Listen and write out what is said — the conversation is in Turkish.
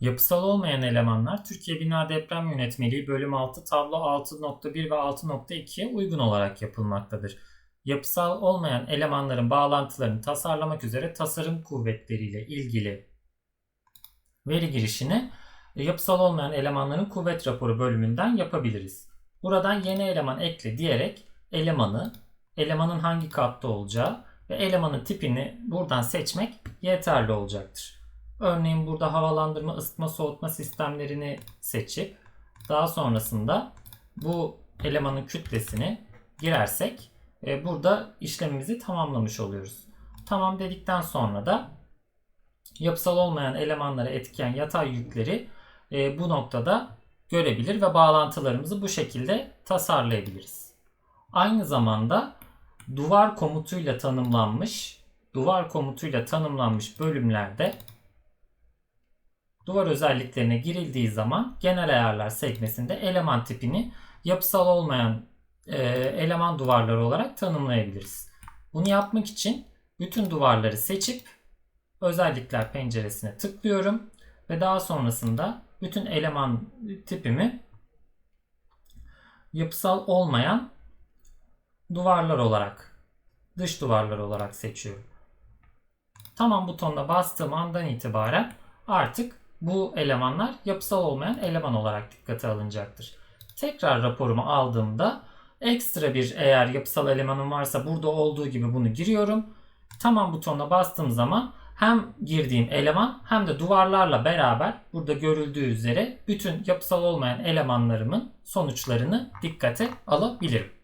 Yapısal olmayan elemanlar Türkiye Bina Deprem Yönetmeliği bölüm 6 tablo 6.1 ve 6.2'ye uygun olarak yapılmaktadır. Yapısal olmayan elemanların bağlantılarını tasarlamak üzere tasarım kuvvetleriyle ilgili veri girişini e, yapısal olmayan elemanların kuvvet raporu bölümünden yapabiliriz. Buradan yeni eleman ekle diyerek elemanı, elemanın hangi katta olacağı ve elemanın tipini buradan seçmek yeterli olacaktır. Örneğin burada havalandırma, ısıtma, soğutma sistemlerini seçip daha sonrasında bu elemanın kütlesini girersek e, burada işlemimizi tamamlamış oluyoruz. Tamam dedikten sonra da yapısal olmayan elemanlara etken yatay yükleri e, bu noktada görebilir ve bağlantılarımızı bu şekilde tasarlayabiliriz. Aynı zamanda duvar komutuyla tanımlanmış duvar komutuyla tanımlanmış bölümlerde duvar özelliklerine girildiği zaman genel ayarlar sekmesinde eleman tipini yapısal olmayan e, eleman duvarları olarak tanımlayabiliriz. Bunu yapmak için bütün duvarları seçip özellikler penceresine tıklıyorum ve daha sonrasında bütün eleman tipimi yapısal olmayan duvarlar olarak dış duvarlar olarak seçiyorum. Tamam butonuna bastığım andan itibaren artık bu elemanlar yapısal olmayan eleman olarak dikkate alınacaktır. Tekrar raporumu aldığımda ekstra bir eğer yapısal elemanım varsa burada olduğu gibi bunu giriyorum. Tamam butonuna bastığım zaman hem girdiğim eleman hem de duvarlarla beraber burada görüldüğü üzere bütün yapısal olmayan elemanlarımın sonuçlarını dikkate alabilirim.